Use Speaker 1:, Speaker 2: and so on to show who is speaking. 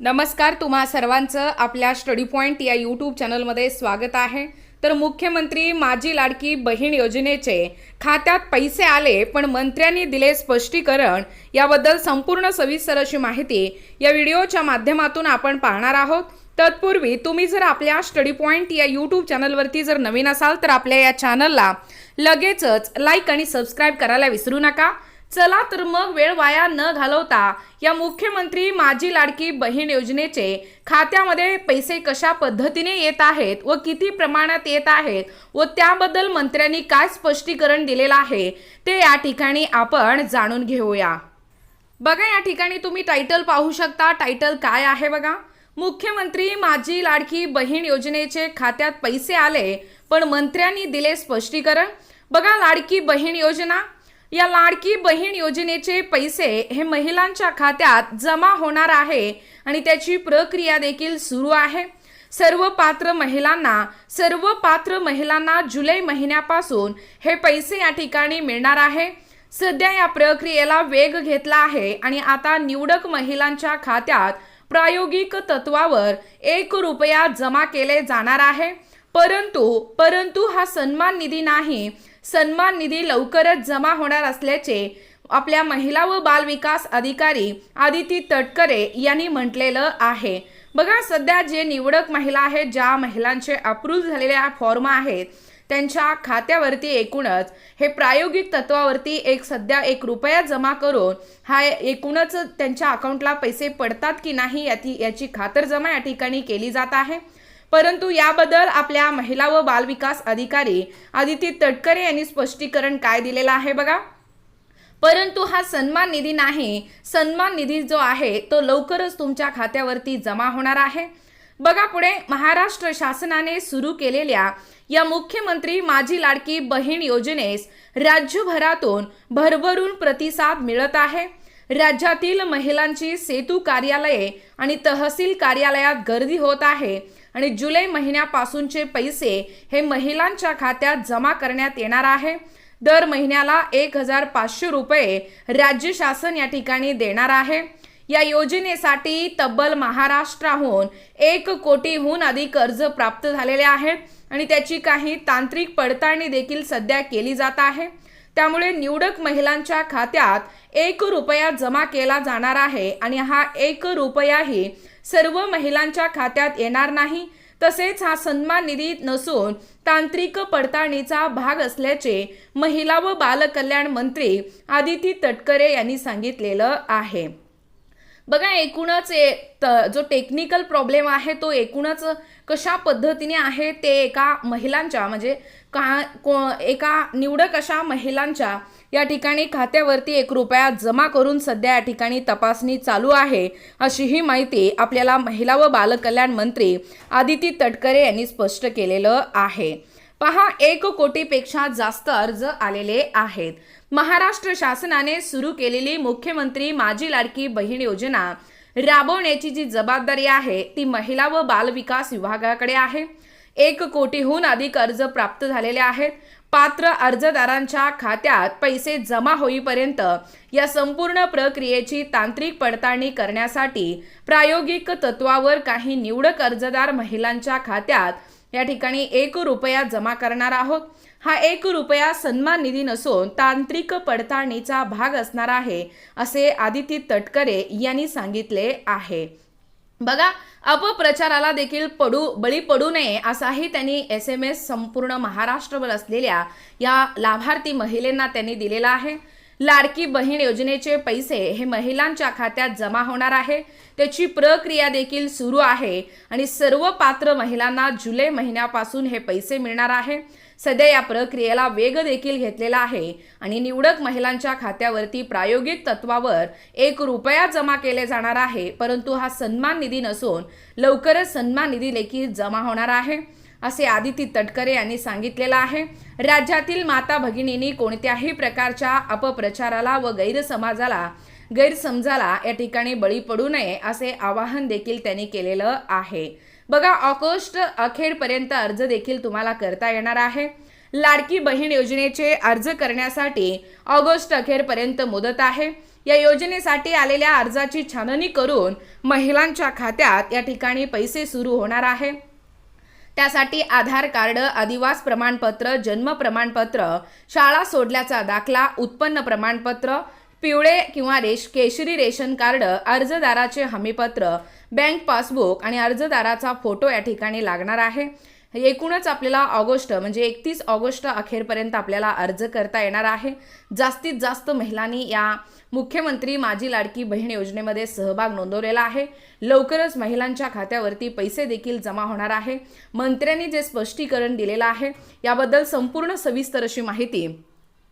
Speaker 1: नमस्कार तुम्हा सर्वांचं आपल्या स्टडी पॉईंट या यूट्यूब चॅनलमध्ये स्वागत आहे. तर मुख्यमंत्री माझी लाडकी बहीण योजनेचे खात्यात पैसे आले पण मंत्र्यांनी दिले स्पष्टीकरण याबद्दल संपूर्ण सविस्तर अशी माहिती या व्हिडिओच्या माध्यमातून आपण पाहणार आहोत. तत्पूर्वी तुम्ही जर आपल्या स्टडी पॉईंट या यूट्यूब चॅनलवरती जर नवीन असाल तर आपल्या या चॅनलला लगेचच लाईक आणि सबस्क्राईब करायला विसरू नका. चला तर मग वेळ वाया न घालवता या मुख्यमंत्री माझी लाडकी बहीण योजनेचे खात्यामध्ये पैसे कशा पद्धतीने येत आहेत व किती प्रमाणात येत आहेत व त्याबद्दल मंत्र्यांनी काय स्पष्टीकरण दिलेलं आहे ते या ठिकाणी आपण जाणून घेऊया. बघा या ठिकाणी तुम्ही टायटल पाहू शकता. टायटल काय आहे बघा? मुख्यमंत्री माझी लाडकी बहीण योजनेचे खात्यात पैसे आले पण मंत्र्यांनी दिले स्पष्टीकरण. बघा लाडकी बहीण योजना या लाडकी बहीण योजनेचे पैसे हे महिलांच्या खात्यात जमा होणार आहे आणि त्याची प्रक्रिया देखील सुरू आहे. सर्व पात्र महिलांना सर्व पात्र महिलांना जुलै महिन्यापासून हे पैसे या ठिकाणी मिळणार आहे. सध्या या प्रक्रियेला वेग घेतला आहे आणि आता निवडक महिलांच्या खात्यात प्रायोगिक तत्वावर एक रुपया जमा केले जाणार आहे. परंतु परंतु हा सन्मान निधी नाही सन्मान निधी लवकरच जमा होणार असल्याचे आपल्या महिला व बालविकास अधिकारी आदिती तटकरे यांनी म्हटलेलं आहे. बघा सध्या जे निवडक महिला आहेत ज्या महिलांचे अप्रूव्ह झालेल्या फॉर्म आहेत त्यांच्या खात्यावरती एकूणच हे प्रायोगिक तत्वावरती एक सध्या एक रुपया जमा करून हा एकूणच त्यांच्या अकाउंटला पैसे पडतात की नाही याची याची खातरजमा या ठिकाणी केली जात आहे. परंतु याबद्दल आपल्या महिला व बालविकास अधिकारी आदिती तटकरे यांनी स्पष्टीकरण काय दिलेलं आहे बघा? परंतु हा सन्मान निधी नाही. सन्मान निधी जो आहे तो लवकरच तुमच्या खात्यावरती जमा होणार आहे. बघा पुढे महाराष्ट्र शासनाने सुरू केलेल्या या मुख्यमंत्री माझी लाडकी बहीण योजनेस राज्यभरातून भरभरून प्रतिसाद मिळत आहे. राज्यातील महिलांची सेतू कार्यालये आणि तहसील कार्यालयात गर्दी होत आहे आणि जुलै महिन्यापासूनचे पैसे हे महिलांच्या खात्यात जमा करण्यात येणार आहे. दर महिन्याला एक हजार पाचशे रुपये राज्य शासन या ठिकाणी देणार आहे. या योजनेसाठी तब्बल महाराष्ट्राहून एक कोटीहून अधिक अर्ज प्राप्त झालेले आहेत आणि त्याची काही तांत्रिक पडताळणी देखील सध्या केली जात आहे. त्यामुळे निवडक महिलांच्या खात्यात एक रुपया जमा केला जाणार आहे आणि हा एक रुपयाही सर्व महिलांच्या खात्यात येणार नाही. तसेच हा सन्मान निधी नसून तांत्रिक पडताळणीचा भाग असल्याचे महिला व बालकल्याण मंत्री आदिती तटकरे यांनी सांगितलेलं आहे. बघा एकूणच ए त- जो टेक्निकल प्रॉब्लेम आहे तो एकूणच कशा पद्धतीने आहे ते एका महिलांच्या म्हणजे का को एका निवडक अशा महिलांच्या या ठिकाणी खात्यावरती एक रुपया जमा करून सध्या या ठिकाणी तपासणी चालू आहे अशी ही माहिती आपल्याला महिला व बालकल्याण मंत्री आदिती तटकरे यांनी स्पष्ट केलेलं आहे. पहा एक कोटीपेक्षा जास्त अर्ज आलेले आहेत. महाराष्ट्र शासनाने सुरू केलेली मुख्यमंत्री माझी लाडकी बहीण योजना राबवण्याची जी जबाबदारी आहे ती महिला व बालविकास विभागाकडे आहे. एक कोटीहून अधिक अर्ज प्राप्त झालेले आहेत. पात्र अर्जदारांच्या खात्यात पैसे जमा होईपर्यंत या संपूर्ण प्रक्रियेची तांत्रिक पडताळणी करण्यासाठी प्रायोगिक तत्वावर काही निवडक अर्जदार महिलांच्या खात्यात या ठिकाणी एक रुपया जमा करणार आहोत. हा एक रुपया सन्मान निधी नसून तांत्रिक पडताळणीचा भाग असणार आहे असे आदिती तटकरे यांनी सांगितले आहे. बघा अपप्रचाराला देखील पडू बळी पडू नये असाही त्यांनी एस एम एस संपूर्ण महाराष्ट्रभर असलेल्या या लाभार्थी महिलेंना त्यांनी दिलेला आहे. लाडकी बहीण योजनेचे पैसे हे महिलांच्या खात्यात जमा होणार आहे. त्याची प्रक्रिया देखील सुरू आहे आणि सर्व पात्र महिलांना जुलै महिन्यापासून हे पैसे मिळणार आहे. सध्या या प्रक्रियेला वेग देखील घेतलेला आहे आणि निवडक महिलांच्या खात्यावरती प्रायोगिक तत्वावर एक रुपया जमा केले जाणार आहे परंतु हा सन्मान निधी नसून लवकरच सन्मान निधी देखील जमा होणार आहे. असे आदिती तटकरे यांनी सांगितलेलं आहे. राज्यातील माता भगिनींनी कोणत्याही प्रकारच्या अपप्रचाराला व गैरसमाजाला गैरसमजाला या ठिकाणी बळी पडू नये असे आवाहन देखील त्यांनी केलेलं आहे. बघा ऑगस्ट अखेरपर्यंत अर्ज देखील तुम्हाला करता येणार आहे. लाडकी बहीण योजनेचे अर्ज करण्यासाठी ऑगस्ट अखेरपर्यंत मुदत आहे. या योजनेसाठी आलेल्या अर्जाची छाननी करून महिलांच्या खात्यात या ठिकाणी पैसे सुरू होणार आहे. त्यासाठी आधार कार्ड आदिवास प्रमाणपत्र जन्म प्रमाणपत्र शाळा सोडल्याचा दाखला उत्पन्न प्रमाणपत्र पिवळे किंवा रेश केशरी रेशन कार्ड अर्जदाराचे हमीपत्र बँक पासबुक आणि अर्जदाराचा फोटो या ठिकाणी लागणार आहे. एकूणच आपल्याला ऑगस्ट म्हणजे एकतीस ऑगस्ट अखेरपर्यंत आपल्याला अर्ज करता येणार आहे. जास्तीत जास्त महिलांनी या मुख्यमंत्री माझी लाडकी बहीण योजनेमध्ये सहभाग नोंदवलेला आहे. लवकरच महिलांच्या खात्यावरती पैसे देखील जमा होणार आहे. मंत्र्यांनी जे स्पष्टीकरण दिलेलं आहे याबद्दल संपूर्ण सविस्तर अशी माहिती